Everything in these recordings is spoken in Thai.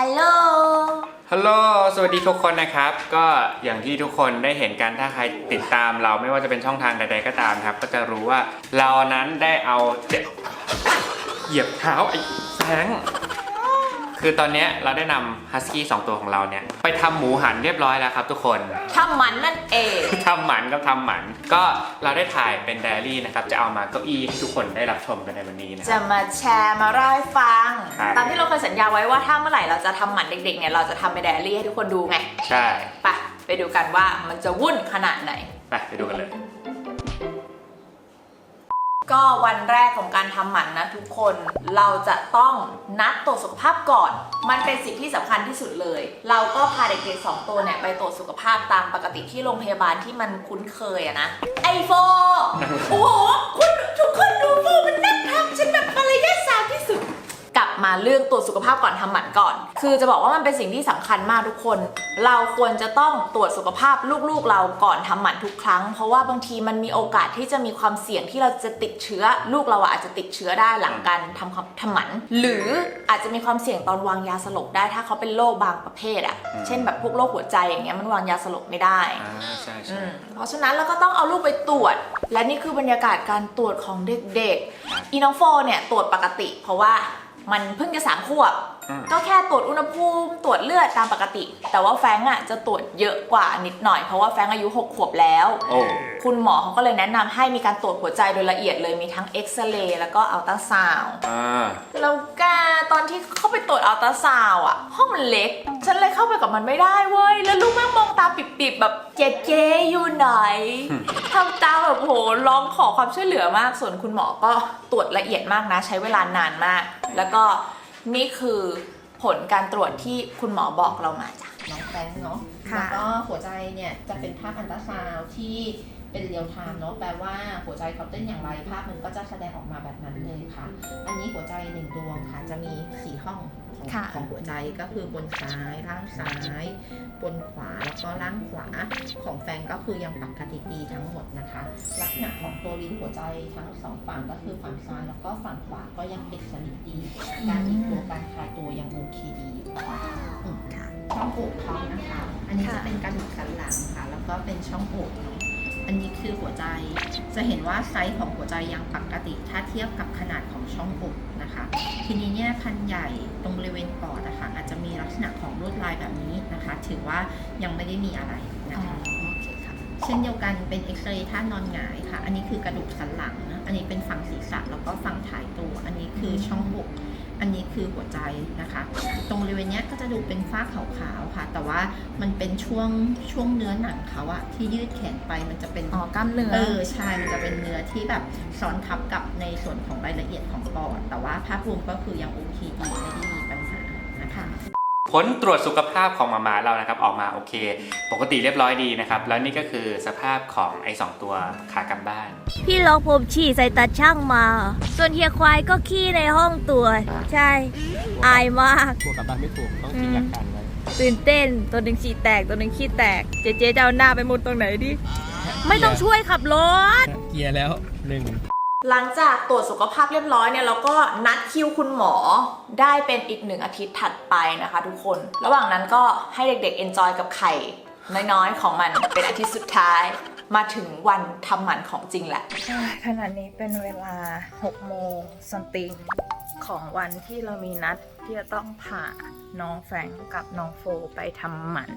ฮัลโหล ฮัลโหล สวัสดีทุกคนนะครับ ก็อย่างที่ทุกคนได้เห็นกันถ้าใครติดตามเราไม่ว่าจะเป็นช่องทางใด ๆก็ตามครับ ก็จะรู้ว่าเรานั้นได้เอาเจ็บเหยียบเท้าไอ้แสง คือตอนเนี้ยเราได้นำฮัสกี้สองตัวของเราเนี่ยไปทำหมูหันเรียบร้อยแล้วครับทุกคน ทำมันนั่นเอง ทำหมันก็ทำหมัน ก็เราได้ถ่ายเป็นไดอารี่นะครับ จะเอามาเก้าอี้ให้ทุกคนได้รับชมกันในวันนี้นะคจะรับมาแชร์มาเล่าให้ฟังครับตามที่เราเคยสัญญาไว้ว่าถ้าเมื่อไหร่เราจะทำหมันเด็กๆเนี่ยเราจะทำเป็นไดอารี่ให้ทุกคนดูไงใช่ ไปไปดูกันว่ามันจะวุ่นขนาดไหน ไปไปดูกันเลย ก็วันแรกของการทำหมันนะทุกคนเราจะต้องนัดตรวจสุขภาพก่อน มันเป็นสิ่งที่สำคัญที่สุดเลย เราก็พาเด็กๆสองตัวเนี่ยไปตรวจสุขภาพตามปกติที่โรงพยาบาลที่มันคุ้นเคยอะนะไอโฟโอ้โหคุณทุกคน มาเรื่องตรวจสุขภาพก่อนทำหมันก่อน คือจะบอกว่ามันเป็นสิ่งที่สำคัญมากทุกคน เราควรจะต้องตรวจสุขภาพลูกๆเราก่อนทำหมันทุกครั้ง เพราะว่าบางทีมันมีโอกาสที่จะมีความเสี่ยงที่เราจะติดเชื้อ ลูกเราอะอาจจะติดเชื้อได้หลังการทำความทำหมัน หรืออาจจะมีความเสี่ยงตอนวางยาสลบได้ถ้าเขาเป็นโรคบางประเภทอะอืมเช่นแบบพวกโรคหัวใจอย่างเงี้ยมันวางยาสลบไม่ได้อ่าใช่อืใช่มเพราะฉะนั้นเราก็ต้องเอาลูกไปตรวจ และนี่คือบรรยากาศการตรวจของเด็กๆอีน้องโฟเนี่ยตรวจปกติ เพราะว่า มันเพิ่งจะสามขวบ อืม ก็แค่ตรวจอุณหภูมิตรวจเลือดตามปกติ แต่ว่าแฟรงก์อะจะตรวจเยอะกว่านิดหน่อยเพราะว่าแฟรงก์อายุ6ขวบแล้ว โอ้ คุณหมอเขาก็เลยแนะนำให้มีการตรวจหัวใจโดยละเอียดเลยมีทั้งเอ็กซเรย์แล้วก็อัลตราซาวด์ อ่า แล้วแกตอนที่เข้าไปตรวจอัลตราซาวด์อะห้องมันเล็ก ฉันเลยเข้าไปกับมันไม่ได้เว้ย แล้วลูกแม่งมองตาปิบๆแบบเจ๊เจอยู่ไหนอืมทำตาแบบโหร้องขอความช่วยเหลือมาก ส่วนคุณหมอก็ตรวจละเอียดมากนะ ใช้เวลานานมาก แล้วก็นี่คือผลการตรวจที่คุณหมอบอกเรามาจ้ะ น้องแฟรงค์เนาะค่ะ แล้วก็หัวใจเนี่ยจะเป็นภาพอันตราซาวด์ที่ เป็นเรียลไทม์เนาะแปลว่าหัวใจเขาเต้นอย่างไรภาพมันก็จะแสดงออกมาแบบนั้นเลยค่ะ อันนี้หัวใจหนึ่งดวงค่ะจะมีสี่ห้องของค่ะ ของหัวใจก็คือบนซ้ายล่างซ้าย บนขวาแล้วก็ล่างขวาของแฟนก็คือยังปกติดีทั้งหมดนะคะ ลักษณะของตัวลิ้นหัวใจทั้งสองฝั่งก็คือฝั่งซ้ายแล้วก็ฝั่งขวาก็ยังปิดสนิทดี การบีบตัวการคลายตัวยังโอเคดีอยู่อืมค่ะช่องอกท้องนะคะ อันนี้ค่ะ จะเป็นกระดูกสันหลังค่ะ แล้วก็เป็นช่องอกเนาะ อันนี้คือหัวใจ จะเห็นว่าไซส์ของหัวใจยังปกติ ถ้าเทียบกับขนาดของช่องอกนะคะ ทีนี้เนี่ยพันใหญ่ตรงบริเวณปอดนะคะอาจจะมีลักษณะของลวดลายแบบนี้นะคะ ถือว่ายังไม่ได้มีอะไรนะอ๋อคะโอเคค่ะเช่นเดียวกันเป็นเอ็กซเรย์ท่านอนหงายค่ะ อันนี้คือกระดูกสันหลังนะอันนี้เป็นฝั่งศีรษะแล้วก็ฝั่งถ่ายตัว อันนี้คือช่องอก อันนี้คือหัวใจนะคะ ตรงบริเวณเนี้ยก็จะดูเป็นฝ้าขาวๆค่ะ แต่ว่ามันเป็นช่วงช่วงเนื้อหนังเขาอะที่ยืดแขนไปมันจะเป็นอ๋อกล้ามเนื้อเออใช่มันจะเป็นเนื้อที่แบบซ้อนทับกับในส่วนของรายละเอียดของปอด แต่ว่าภาพรวมก็คือยังโอเคดีไม่ได้มีปัญหานะคะ ผลตรวจสุขภาพของหมามาเรานะครับออกมาโอเค ปกติเรียบร้อยดีนะครับ แล้วนี่ก็คือสภาพของไอ้สองตัวขากลับบ้าน พี่ลองผมฉี่ใส่ตาช่างมา ส่วนเฮียควายก็ขี้ในห้องตรวจใช่ อายมากถูกกับบ้านไม่ถูกต้องทิ้งหลักการไว้ตื่นเต้น ตัวหนึ่งฉี่แตก ตัวหนึ่งขี้แตก เจ๊เจ๊จะเอาหน้าไปมุดตรงไหนดิ ไม่ต้องช่วยขับรถ เกียร์แล้วหนึ่ง หลังจากตรวจสุขภาพเรียบร้อยเนี่ยเราก็นัดคิวคุณหมอได้เป็นอีกหนึ่งอาทิตย์ถัดไปนะคะทุกคน ระหว่างนั้นก็ให้เด็กๆ enjoy กับไข่น้อยๆของมันเป็นอาทิตย์สุดท้ายมาถึงวันทำหมันของจริงแหละขณะนี้เป็นเวลา6โมงสัมติง ของวันที่เรามีนัดที่จะต้องผ่าน้องแฟงกับน้องโฟไปทำหมัน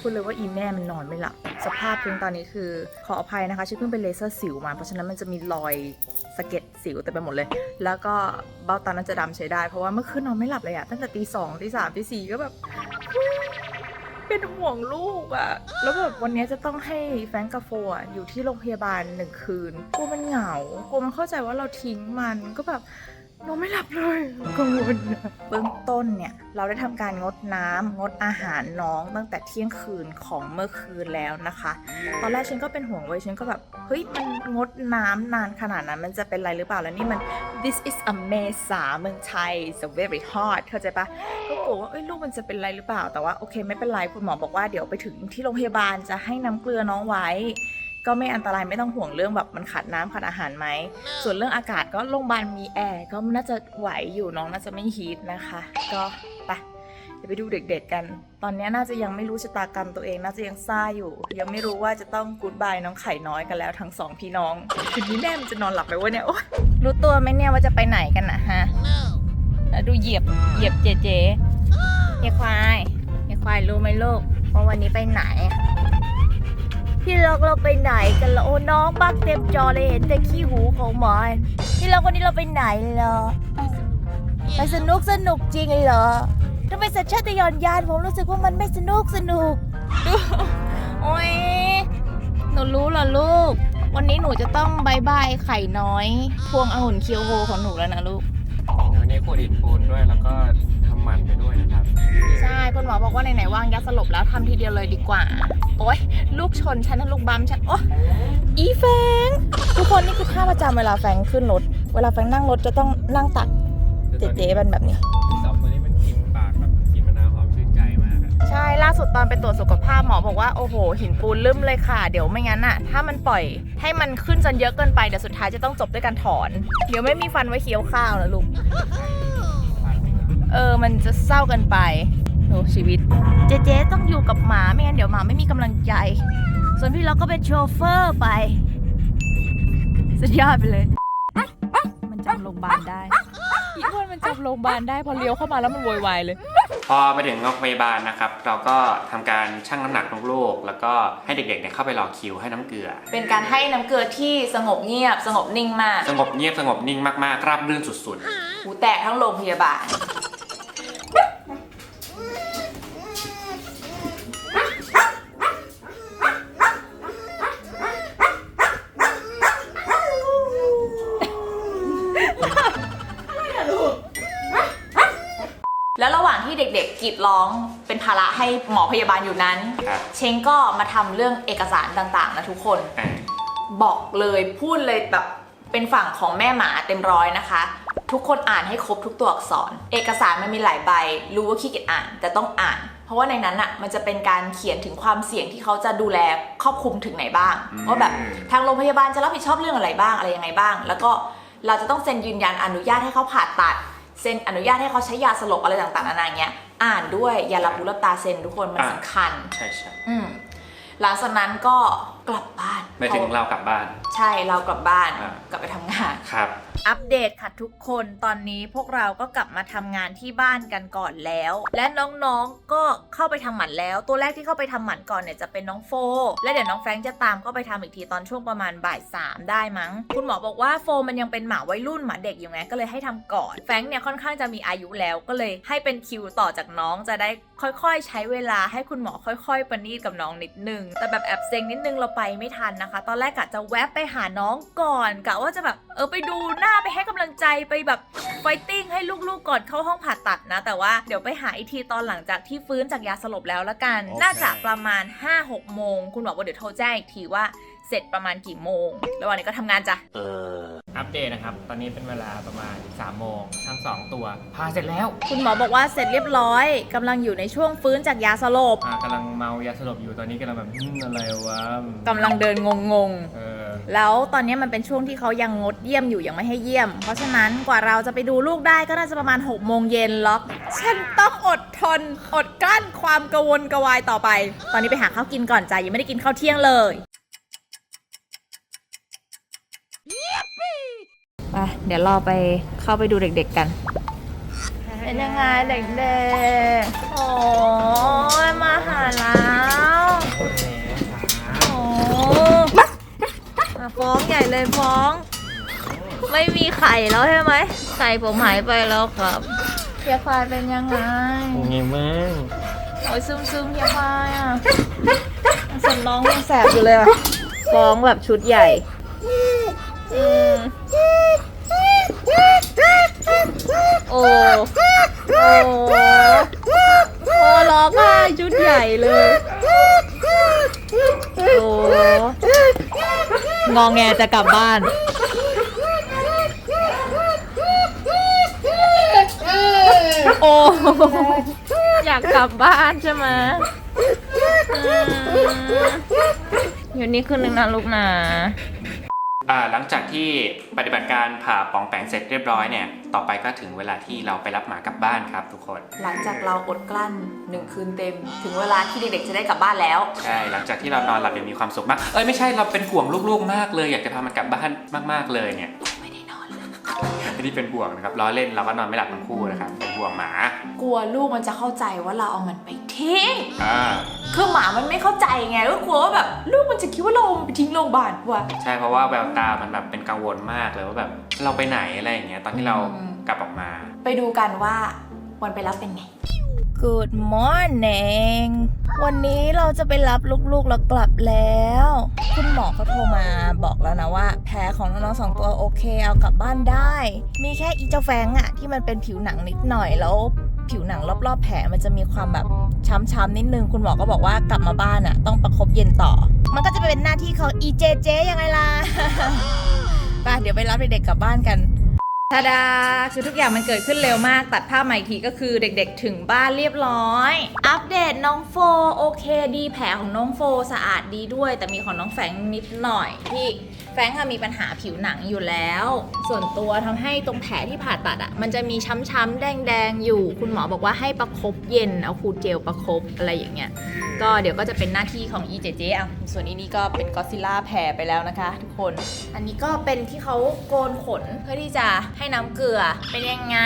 พูดเลยว่าอีแม่มันนอนไม่หลับ สภาพเพียงตอนนี้คือขออภัยนะคะฉันเพิ่งไปเลเซอร์สิวมาเพราะฉะนั้นมันจะมีรอยสะเก็ดสิวเต็มไปหมดเลย แล้วก็เบ้าตานั้นจะดำใช้ได้ เพราะว่าเมื่อคืนนอนไม่หลับเลยอะตั้งแต่ตีสองตีสามตีสี่ก็แบบเป็นห่วงลูกอะแล้วแบบวันนี้จะต้องให้แฟงก์กับโฟอะอยู่ที่โรงพยาบาลหนึ่งคืนกลัวมันเหงากลัวมันเข้าใจว่าเราทิ้งมันก็แบบ นอนไม่หลับเลยกังวลเบื้องต้นเนี่ยเราได้ทำการงดน้ำงดอาหารน้องตั้งแต่เที่ยงคืนของเมื่อคืนแล้วนะคะ ตอนแรกฉันก็เป็นห่วงเว้ยฉันก็แบบเฮ้ยมันงดน้ำนานขนาดนั้นมันจะเป็นไรหรือเปล่าแล้วนี่มัน this is a เมษาเมืองไทย so very hot เข้าใจปะก็กลัวว่าเอ้ยลูกมันจะเป็นไรหรือเปล่าแต่ว่าโอเคไม่เป็นไรคุณหมอบอกว่าเดี๋ยวไปถึงที่โรงพยาบาลจะให้น้ำเกลือน้องไว้ ก็ไม่อันตรายไม่ต้องห่วงเรื่องแบบมันขาดน้ำขาดอาหารไหม ส่วนเรื่องอากาศก็โรงพยาบาลมีแอร์ก็น่าจะไหวอยู่น้องน่าจะไม่ฮีทนะคะ ก็ไปเดี๋ยวไปดูเด็กๆกัน ตอนนี้น่าจะยังไม่รู้ชะตากรรมตัวเอง น่าจะยังซ่าอยู่ ยังไม่รู้ว่าจะต้องกูดบายน้องไข่น้อยกันแล้วทั้งสองพี่น้องคืนนี้แม่มันจะนอนหลับไหมวะเนี่ยรู้ตัวไหมเนี่ยว่าจะไปไหนกันนะฮะแล้วดูเหยียบเหยียบเจเจเฮียควายเฮียควายรู้ไหมลูกว่าวันนี้ไปไหน พี่ล็อกเราไปไหนกันละโอ้น้องบักเต็มจอเลยเห็นแต่ขี้หูของหมอนพี่ล็อกวันนี้เราไปไหนเหรอไปสนุกสนุกจริงเหรอทำไมสัญชาตญาณยานผมรู้สึกว่ามันไม่สนุกสนุกโอ้ยหนูรู้เหรอลูก วันนี้หนูจะต้องบายบายไข่น้อย พวงองุ่นเคียวโฮของหนูแล้วนะลูกเดี๋ยววันนี้ขวดหินปูนด้วยแล้วก็ทำ หมันไปด้วยนะครับ ใช่คุณหมอบอกว่าไหนๆว่างยาสลบแล้วทำทีเดียวเลยดีกว่า โอ๊ยลูกชนฉันนะลูกบัมฉัน โอ๊ยอีแฟง ทุกคนนี่คือท่าประจำเวลาแฟงขึ้นรถ เวลาแฟงนั่งรถจะต้องนั่งตักเจ๊ๆเป็นแบบนี้ สองตัวนี้มันกินปากแบบกินมะนาวหอมชื่นใจมากอะใช่ล่าสุดตอนไปตรวจสุขภาพหมอบอกว่าโอ้โห หินปูนลืมเลยค่ะ เดี๋ยวไม่งั้นอะถ้ามันปล่อยให้มันขึ้นจนเยอะเกินไป เดี๋ยวสุดท้ายจะต้องจบด้วยการถอน เดี๋ยวไม่มีฟันไว้เคี้ยวข้าวนะลูก เออ มันจะเศร้าเกันไปโอ้ชีวิต เจเจต้องอยู่กับหมาไม่งั้นเดี๋ยวหมาไม่มีกำลังใจ ส่วนพี่ล็อกก็เป็นโชเฟอร์ไป สุดยอดไปเลย มันจำโรงพยาบาลได้อีอ้วนมันจำโรงพยาบาลได้พอเลี้ยวเข้ามาแล้วมันโวยวายเลย พอมาถึงโรงพยาบาลนะครับ เราก็ทำการชั่งน้ำหนักลูกๆแล้วก็ให้เด็กๆเนี่ยเข้าไปรอคิวให้น้ำเกลือ เป็นการให้น้ำเกลือที่สงบเงียบ สงบนิ่งมาก สงบเงียบสงบนิ่งมากๆราบรื่นสุดหูแตกทั้งโรงพยาบาล กๆกรีดร้องเป็นภาระให้หมอพยาบาลอยู่นั้นๆครับ เชงก็มาทำเรื่องเอกสารต่างๆนะทุกคน อะบอกเลยพูดเลยแบบเป็นฝั่งของแม่หมาเต็มร้อยนะคะ ทุกคนอ่านให้ครบทุกตัวอักษร เอกสารมันมีหลายใบ รู้ว่าขี้เกียจอ่านแต่ต้องอ่าน เพราะว่าในนั้นอะมันจะเป็นการเขียนถึงความเสี่ยงที่เขาจะดูแลครอบคลุมถึงไหนบ้างว่าแบบทางโรงพยาบาลจะรับผิดชอบเรื่องอะไรบ้างอะไรยังไงบ้าง แล้วก็เราจะต้องเซ็นยืนยันอนุญาตให้เขาผ่าตัด เซ็นอนุญาตให้เขาใช้ยาสลบอะไรต่างๆนานาเงี้ย อ่านด้วยอย่าหลับหูหลับตาเซ็นทุกคนมันสำคัญ ใช่ใช่อืมหลังจากนั้นก็กลับบ้านไม่ถึงเรากลับบ้าน ใช่เรากลับบ้านอ่า กลับไปทำงาน ครับ อัปเดตค่ะทุกคนตอนนี้พวกเราก็กลับมาทำงานที่บ้านกันก่อนแล้ว และน้องๆก็เข้าไปทำหมันแล้ว ตัวแรกที่เข้าไปทำหมันก่อนเนี่ยจะเป็นน้องโฟ และเดี๋ยวน้องแฟรงจะตามเข้าไปทำอีกทีตอนช่วงประมาณบ่ายสามได้มั้ง คุณหมอบอกว่าโฟมันยังเป็นหมาวัยรุ่นหมาเด็กอยู่ไงก็เลยให้ทำก่อน แฟรงเนี่ยค่อนข้างจะมีอายุแล้วก็เลยให้เป็นคิวต่อจากน้องจะได้ค่อยๆ ใช้เวลาให้คุณหมอค่อยๆประณีตกับน้องนิดนึง แต่แบบแอบเซ็งนิดนึงเราไปไม่ทันนะคะ ตอนแรกกะจะแวะไปหาน้องก่อนกะว่าจะแบบเออไปดูหน้าไปให้กำลังใจไปแบบไฟติ้งให้ลูกๆก่อนเข้าห้องผ่าตัดนะ แต่ว่าเดี๋ยวไปหาอีกทีตอนหลังจากที่ฟื้นจากยาสลบแล้วละกันโอเคน่าจะประมาณ 5-6 โมง คุณหมอบอกเดี๋ยวโทรแจ้งอีกทีว่าเสร็จประมาณกี่โมง ระหว่างนี้ก็ทำงานจ้ะอัปเดตนะครับ ตอนนี้เป็นเวลาประมาณ3โมง ทั้ง 2 ตัว พาเสร็จแล้ว คุณหมอบอกว่าเสร็จเรียบร้อยกำลังอยู่ในช่วงฟื้นจากยาสลบ อ่ากำลังเมายาสลบอยู่ ตอนนี้กำลังแบบอืมอะไรวะกำลังเดินงงเออ แล้วตอนนี้มันเป็นช่วงที่เขายังงดเยี่ยมอยู่ยังไม่ให้เยี่ยม เพราะฉะนั้นกว่าเราจะไปดูลูกได้ก็น่าจะประมาณ6โมงเย็นล็อกฉันต้องอดทนอดกลั้นความกระวนกระวายต่อไป ตอนนี้ไปหาข้าวกินก่อนจ้ะยังไม่ได้กินข้าวเที่ยงเลยไปเดี๋ยวรอไปเข้าไปดูเด็กๆกัน เป็นยังไงเด็กๆ โอ้ยมาหาแล้วโอ้มา ฟ้องใหญ่เลยฟ้อง ไม่มีไข่แล้วใช่ไหมไข่ผมหายไปแล้วครับเฮียควายเป็นยังไงไงมั้งโอ้ยซึมซึมๆเฮียควายอะส่วนน้องยังแสบอยู่เลยอะฟ้องแบบชุดใหญ่อืมโอ้โอ้โอ้ร้องไห้ชุดใหญ่เลยโอ้ งองแงจะกลับบ้าน โอ้อยากกลับบ้านใช่ไหมอืมอยู่นี่คืนนึงนะลูกนะอ่า หลังจากที่ปฏิบัติการผ่าปองแปงเสร็จเรียบร้อยเนี่ย ต่อไปก็ถึงเวลาที่เราไปรับหมากลับบ้านครับทุกคน หลังจากเราอดกลั้นหนึ่งคืนเต็ม ถึงเวลาที่เด็กๆจะได้กลับบ้านแล้ว ใช่ หลังจากที่เรานอนหลับอย่างมีความสุขมาก เอ้ยไม่ใช่เราเป็นห่วงลูกๆมากเลย อยากจะพามันกลับบ้านมากๆเลยเนี่ย ไม่ได้นอนเลยไม่ได้เป็นห่วงนะครับล้อเล่นเราก็นอนไม่หลับทั้งคู่นะครับ เป็นห่วงหมา กลัวลูกมันจะเข้าใจว่าเราเอามันไปทิ้งอ่า คือหมามันไม่เข้าใจไงก็กลัวว่าแบบลูกมันจะคิดว่าเราเอามันไปทิ้งโรงพยาบาลว่ะ ใช่เพราะว่าแววตามันแบบเป็นกังวลมากเลยว่าแบบเราไปไหนอะไรอย่างเงี้ยตอนที่เราอืม กลับออกมา ไปดูกันว่าวันไปรับเป็นไง Good morning วันนี้เราจะไปรับลูกๆแล้วกลับแล้ว คุณหมอเขาโทรมาบอกแล้วนะว่า แผลของน้องๆสองตัวโอเคเอากลับบ้านได้ มีแค่อีเจ้าแฟงอะที่มันเป็นผิวหนังนิดหน่อยแล้ว ผิวหนังรอบๆแผลมันจะมีความแบบช้ำๆนิดนึง คุณหมอก็บอกว่ากลับมาบ้านอะต้องประคบเย็นต่อ มันก็จะเป็นหน้าที่ของ EJJ ยังไงล่ะไปเดี๋ยวไปรับเด็กๆกลับบ้านกันทาดา คือทุกอย่างมันเกิดขึ้นเร็วมาก ตัดภาพมาอีกทีก็คือเด็กๆ ถึงบ้านเรียบร้อย อัปเดตน้องโฟ โอเคดีแผลของน้องโฟสะอาดดีด้วย แต่มีของน้องแฟรงนิดหน่อยที่ แฟรงค์อะมีปัญหาผิวหนังอยู่แล้ว ส่วนตัวทำให้ตรงแผลที่ผ่าตัดอะมันจะมีช้ำๆแดงๆอยู่ คุณหมอบอกว่าให้ประคบเย็นเอาคูลเจลประคบอะไรอย่างเงี้ย ก็เดี๋ยวก็จะเป็นหน้าที่ของ EJJ อะส่วนนี้นี่ก็เป็นก็ซิล่าแผ่ไปแล้วนะคะ ทุกคน อันนี้ก็เป็นที่เขาโกนขนเพื่อที่จะให้น้ำเกลือ เป็นยังไง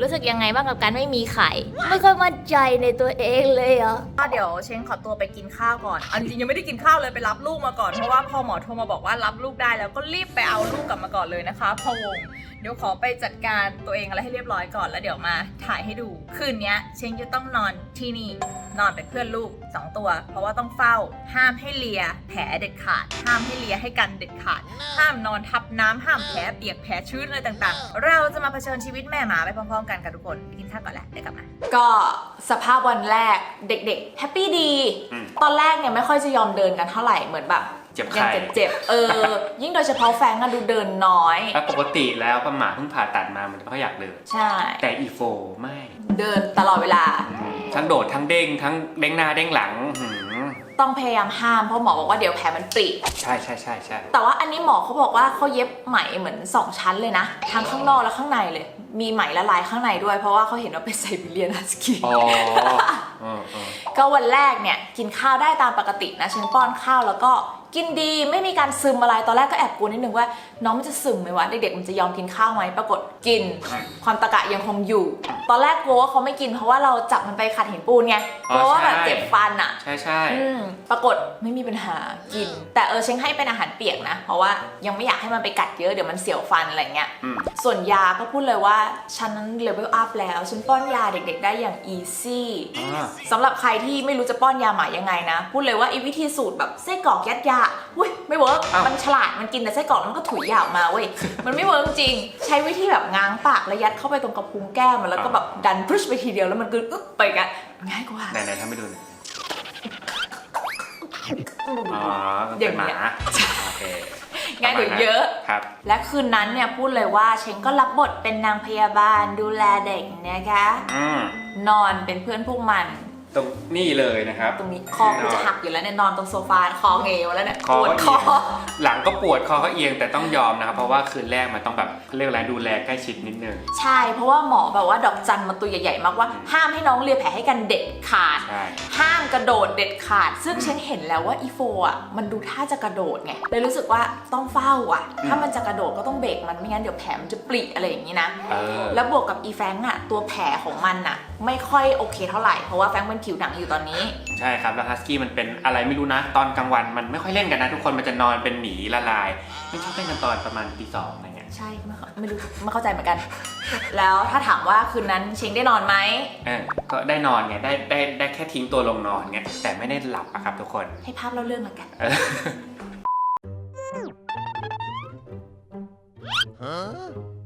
รู้สึกยังไงบ้างกับการไม่มีไข่ ไม่ค่อยมั่นใจในตัวเองเลยเหรอ ก็เดี๋ยวเชงขอตัวไปกินข้าวก่อน อันจริงยังไม่ได้กินข้าวเลยไปรับลูกมาก่อน เพราะว่าพอหมอโทรมาบอกว่ารับลูกได้แล้วก็รีบไปเอาลูกกลับมาก่อนเลยนะคะพอวงเดี๋ยวขอไปจัดการตัวเองอะไรให้เรียบร้อยก่อนแล้วเดี๋ยวมาถ่ายให้ดู คืนเนี้ยเชงจะต้องนอนที่นี่นอนเป็นเพื่อนลูก 2 ตัว เพราะว่าต้องเฝ้า ห้ามให้เลีย แผลเด็ดขาด ห้ามให้เลียให้กันเด็ดขาด ห้ามนอนทับน้ำห้ามแผลเปียกแผลชื้นอะไรต่างๆ เราจะมาเผชิญชีวิตแม่หมาไปพร้อมๆกันกับทุกคนกินข้าวก่อนแหละเดี๋ยวกลับมาก็สภาพวันแรกเด็กๆแฮปปี้ดีอืมตอนแรกเนี่ยไม่ค่อยจะยอมเดินกันเท่าไหร่เหมือนแบบ เจ็บยัไข้เจ็บๆเออ ยิ่งโดยเฉพาะแฟงอะดูเดินน้อย แล้วปกติแล้วป้าหมาเพิ่งผ่าตัดมามันก็อยากเดิน ใช่ แต่อีโฟไม่เดินตลอดเวลาทั้งโดดทั้งเด้งทั้งเด้งหน้าเด้งหลังหืมต้องพยายามห้ามเพราะหมอบอกว่าเดี๋ยวแผลมันปริ ใช่ใช่ใช่ใช่แต่ว่าอันนี้หมอเขาบอกว่าเขาเย็บไหมเหมือน 2 ชั้นเลยนะ ทั้งข้างนอกและข้างในเลย มีไหมละลายข้างในด้วย เพราะว่าเขาเห็นว่าเป็นไซบีเรียนฮัสกี้อ๋อเออเออก็วันแรกเนี่ย กินข้าวได้ตามปกตินะเชิงป้อนข้าวแล้วก็ กินดีไม่มีการซึมอะไรตอนแรกก็แอบกลัวนิดนึงว่า น้องมันจะซึมไหมวะเด็กๆมันจะยอมกินข้าวไหมปรากฏกิน ความตะกะยังคงอยู่ ตอนแรกกลัวว่าเขาไม่กินเพราะว่าเราจับมันไปขัดหินปูนไงกลัวว่าแบบเจ็บฟันอะใช่ใช่อืมปรากฏไม่มีปัญหากิน แต่เออเชงให้เป็นอาหารเปียกนะ เพราะว่ายังไม่อยากให้มันไปกัดเยอะเดี๋ยวมันเสียวฟันอะไรเงี้ยอืมส่วนยาก็พูดเลยว่าฉันนั้นเลเวลอัพแล้วฉันป้อนยาเด็ก ๆ ได้อย่างอีซี่อ่าสำหรับใครที่ไม่รู้จะป้อนยาหมายังไงนะ พูดเลยว่าไอ้วิธีสูตรแบบไส้กรอกยัดยาอุ้ยไม่เวิร์กอ้าวมันฉลาดมันกินแต่ไส้กรอกแล้วมันก็ถุยยาออกมาเว้ย มันไม่เวิร์กจริง ใช้วิธีแบบง้างปากแล้วยัดเข้าไปตรงกระพุ้งแก้มมันแล้วก็แบบดันพุชไปทีเดียวแล้วมันกลืนอึ๊บไปกันง่ายกว่า ไหนไหนทำให้ดูหน่อยอ๋ออย่าเป็นงหเงี้มายโอเคง่ายกว่าเยอะ ครับ และคืนนั้นเนี่ยพูดเลยว่าเชงก็รับบทเป็นนางพยาบาลดูแลเด็กนะคะ อืมนอนเป็นเพื่อนพวกมัน ตรงนี่เลยนะครับ ตรงนี้คอกูจะหักอยู่แล้วเนี่ยนอนตรงโซฟาคอเงยมาแล้วเนี่ยคอปวดก็คเอีอยงหลังก็ปวดคอก็เอียงแต่ต้องยอมนะครับ เพราะว่าคืนแรกมันต้องแบบเขาเรียกอะไรดูแลใกล้ชิดนิดนึง ใช่ เพราะว่าหมอแบบว่าดอกจันมาตัวใหญ่ๆมากว่า ห้ามให้น้องเลียแผลให้กันเด็ดขาด ใช่ ห้ามกระโดดเด็ดขาด ซึ่งฉันเห็นแล้วว่าอีโฟอะมันดูท่าจะกระโดดไงเลยรู้สึกว่าต้องเฝ้าอะถ้ามันจะกระโดดก็ต้องเบรกมันไม่งั้นเดี๋ยวแผลมันจะปริอะไรอย่างนี้นะ เออ แล้วบวกกับอีแฟรงค์อะตัวแผลของมันอะ ไม่ค่อยโอเคเท่าไหร่เพราะว่าแฟรงค์เป็นผิวหนังอยู่ตอนนี้ ใช่ครับแล้วฮัสกี้มันเป็นอะไรไม่รู้นะ ตอนกลางวันมันไม่ค่อยเล่นกันนะ ทุกคนมันจะนอนเป็นหมีละลาย ไม่ชอบเล่นกันตอนประมาณตีสองอะไรเงี้ยใช่ไม่เข้าไม่รู้ไม่เข้าใจเหมือนกัน แล้วถ้าถามว่าคืนนั้นเชงได้นอนไหมเออก็ได้นอนไงได้ได้ได้แค่ทิ้งตัวลงนอนไงแต่ไม่ได้หลับอะครับทุกคนให้ภาพเล่าเรื่องละกัน เออ何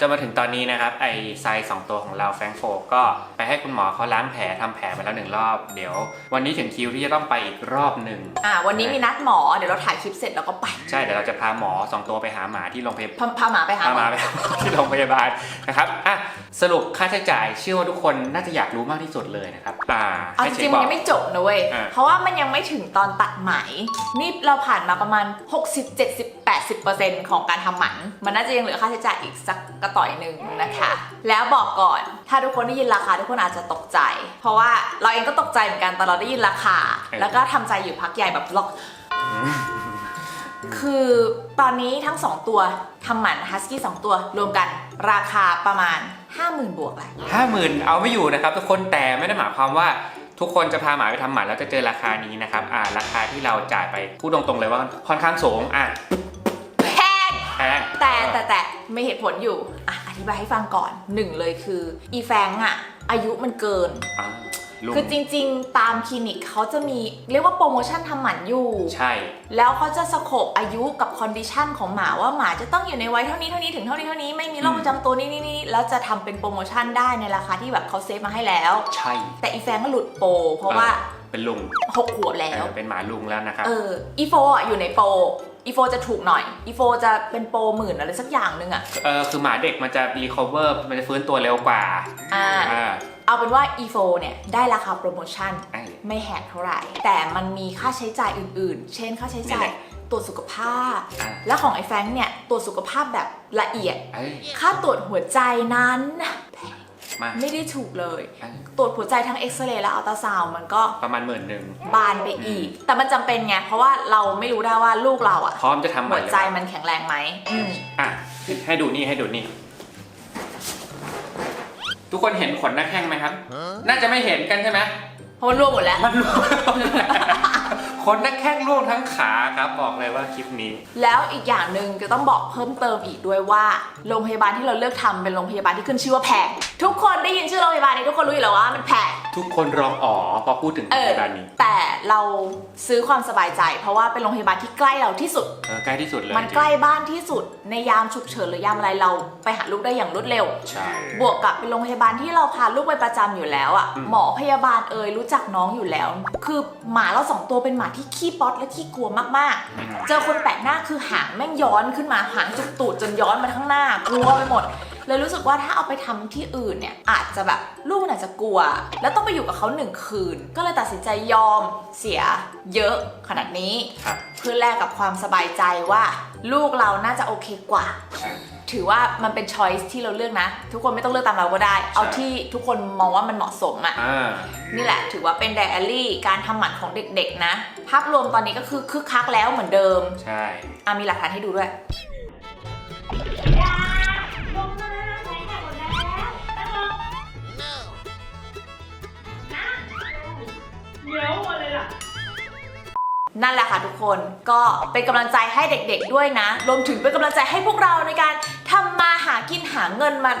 จนมาถึงตอนนี้นะครับไอไซส์สองตัวของเราแฟงโฟก็ ให้คุณหมอเขาล้างแผลทำแผลมาแล้วหนึ่งรอบ เดี๋ยว วันนี้ถึงคิวที่จะต้องไปอีกรอบหนึ่งอ่าวันนี้มีนัดหมอเดี๋ยวเราถ่ายคลิปเสร็จแล้วก็ไป ใช่เดี๋ยวเราจะพาหมอสองตัวไปหาหมาที่โรงพยาบาลพาพาหมาไปหาพาหมมาอไปที่โรงพยาบาลนะครับอะสรุปค่าใช้จ่ายเชื่อว่าทุกคนน่าจะอยากรู้มากที่สุดเลยนะครับอ่าเอาจให้ริเช็งคๆบมัอนกยังไม่จบนะเว้ยอ่าเพราะว่ามันยังไม่ถึงตอนตัดไหมนี่เราผ่านมาประมาณ 60 70 80ของการทำหมัน มันน่าจะยังเหลือค่าใช้จ่ายอีกสักกระต่อยหนึ่งนะคะ แล้วบอกก่อนถ้าทุกคนได้ยินราคาทุกคนอาจจะตกใจ เพราะว่าเราเองก็ตกใจเหมือนกันตอนเราได้ยินราคา แล้วก็ทำใจอยู่พักใหญ่แบบล็อก คือตอนนี้ทั้ง 2 ตัวทำหมันฮัสกี้2ตัวรวมกันราคาประมาณ 50,000 บวกแหละห้าหมื่นเอาไม่อยู่นะครับ ทุกคนแต่ไม่ได้หมายความว่าทุกคนจะพาหมาไปทำหมันแล้วจะเจอราคานี้นะครับ อ่า ราคาที่เราจ่ายไปพูดตรงๆเลยว่าค่อนข้างสูง อะแพงแพงแต่แต่แต่ไม่เหตุผลอยู่ อะ อธิบายให้ฟังก่อนหนึ่งเลยคือ อีแฟงอะ อายุมันเกิน อ่าลุงคือจริงๆ ตามคลินิกเขาจะมีเรียกว่าโปรโมชั่นทำหมันอยู่ ใช่ แล้วเขาจะสโคบอายุกับคอนดิชันของหมาว่าหมาจะต้องอยู่ในวัยเท่านี้เท่านี้ถึงเท่านี้เท่านี้ไม่มีโรคประจำตัวนี่นี่นี่แล้วจะทำเป็นโปรโมชั่นได้ในราคาที่แบบเขาเซฟมาให้แล้ว ใช่แต่อีแฟงก็หลุดโปรเพราะว่าเป็นลุงหกขวบแล้ว เออเป็นหมาลุงแล้วนะครับ เอออีโฟอะอยู่ในโปร อีโฟจะถูกหน่อยอีโฟจะเป็นโปรหมื่นอะไรสักอย่างหนึ่งอะเออคือหมาเด็กมันจะรีคอเวอร์มันจะฟื้นตัวเร็วกว่าอ่า อ่า เอาเป็นว่า e4 เนี่ย ได้ราคาโปรโมชั่น ไอ้ ไม่แหกเท่าไหร่ แต่มันมีค่าใช้จ่ายอื่นๆ เช่นค่าใช้จ่านี่ยแหละตรวจสุขภาพ อ่า และของไอ้แฟรงค์เนี่ยตรวจสุขภาพแบบละเอียดเอ้ยค่าตรวจหัวใจนั้น มาไม่ได้ถูกเลยเอ้ยตรวจหัวใจทั้งเอ็กซเรย์และอัลตราซาวด์มันก็ประมาณหมื่นหนึ่ง บานไปอีก แต่มันจำเป็นไง เพราะว่าเราไม่รู้ได้ว่าลูกเราอะพร้อมจะทำหมัหันวเลยใจมันแข็งแรงไหมอืมอะ ให้ดูนี่ให้ดูนี่ ทุกคนเห็นขนหน้าแข้งไหมครับ น่าจะไม่เห็นกันใช่ไหม เพราะมันร่วงหมดแล้ว มันร่วงขนหน้าแข้งร่วงทั้งขาครับบอกเลยว่าคลิปนี้ แล้วอีกอย่างหนึ่งจะต้องบอกเพิ่มเติมอีกด้วยว่าโรงพยาบาลที่เราเลือกทำเป็นโรงพยาบาลที่ขึ้นชื่อว่าแพงทุกคนได้ยินชื่อโรงพยาบาลนี้ทุกคนรู้อยู่แล้วว่ามันแพง ทุกคนร้องอ๋อพอพูดถึงโรเองอพยาบาลนี้แต่เราซื้อความสบายใจ เพราะว่าเป็นโรงพยาบาลที่ใกล้เราที่สุด เออใกล้ที่สุดเลยมันใกล้บ้านที่สุดในยามฉุกเฉินหรือยามอะไรเราไปหาลูกได้อย่างรวดเร็ว ใช่ บวกกับเป็นโรงพยาบาลที่เราพาลูกไปประจำอยู่แล้วอะ่ะ อืม หมอพยาบาลเอ่ยรู้จักน้องอยู่แล้ว คือหมาเราสองตัวเป็นหมาที่ขี้ป๊อตและขี้กลัวมากๆ เจอคนแปลกหน้าคือหางแม่งย้อนขึ้นมาหางจุกตูดจนย้อนมาข้างหน้ากลัวไปหมดเลยรู้สึกว่าถ้าเอาไปทำที่อื่นเนี่ยอาจจะแบบลูกมันอาจจะกลัว แล้วต้องไปอยู่กับเขาหนึ่งคืน ก็เลยตัดสินใจยอมเสียเยอะขนาดนี้ครับเพื่อแลกกับความสบายใจว่า ลูกเราน่าจะโอเคกว่าใช่ ถือว่ามันเป็นช้อยส์ที่เราเลือกนะ ทุกคนไม่ต้องเลือกตามเราก็ได้ เอาที่ทุกคนมองว่ามันเหมาะสมอะ่ะอ่านี่แหละ ถือว่าเป็นไดอารี่การทำหมันของเด็กๆนะ ภาพรวมตอนนี้ก็คือคึกคักแล้วเหมือนเดิม ใช่อะมีหลักฐานให้ดูด้วย นั่นแหละค่ะทุกคนก็เป็นกำลังใจให้เด็กๆด้วยนะ รวมถึงเป็นกำลังใจให้พวกเราในการ ทำมาหากินหาเงินมา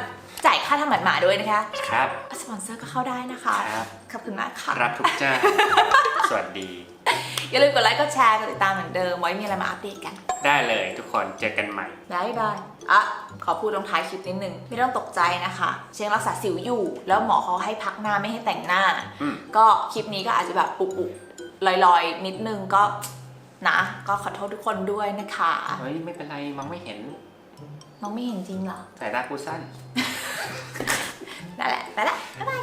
จ่ายค่าทำหมันหมาด้วยนะคะ ครับ สปอนเซอร์ก็เข้าได้นะคะ ครับ ขอบคุณมากค่ะ รับทุกเจ้า สวัสดี อย่าลืมกดไลค์ กดแชร์ กดติดตามเหมือนเดิม ไว้มีอะไรมาอัปเดตกัน ได้เลยทุกคนเจอกันใหม่ บายบายอะ ขอพูดลงท้ายคลิปนิดนึง ไม่ต้องตกใจนะคะ เชงรักษาสิวอยู่ แล้วหมอเขาให้พักหน้าไม่ให้แต่งหน้า อืม ก็คลิปนี้ก็อาจจะแบบปุบๆลอยๆ นิดนึงก็นะ ก็ขอโทษทุกคนด้วยนะคะ เฮ้ย ไม่เป็นไรมองไม่เห็น น้องไม่เห็นจริงเหรอแต่ตากูสั้น นั่นแหละ ไปละบ๊ายบาย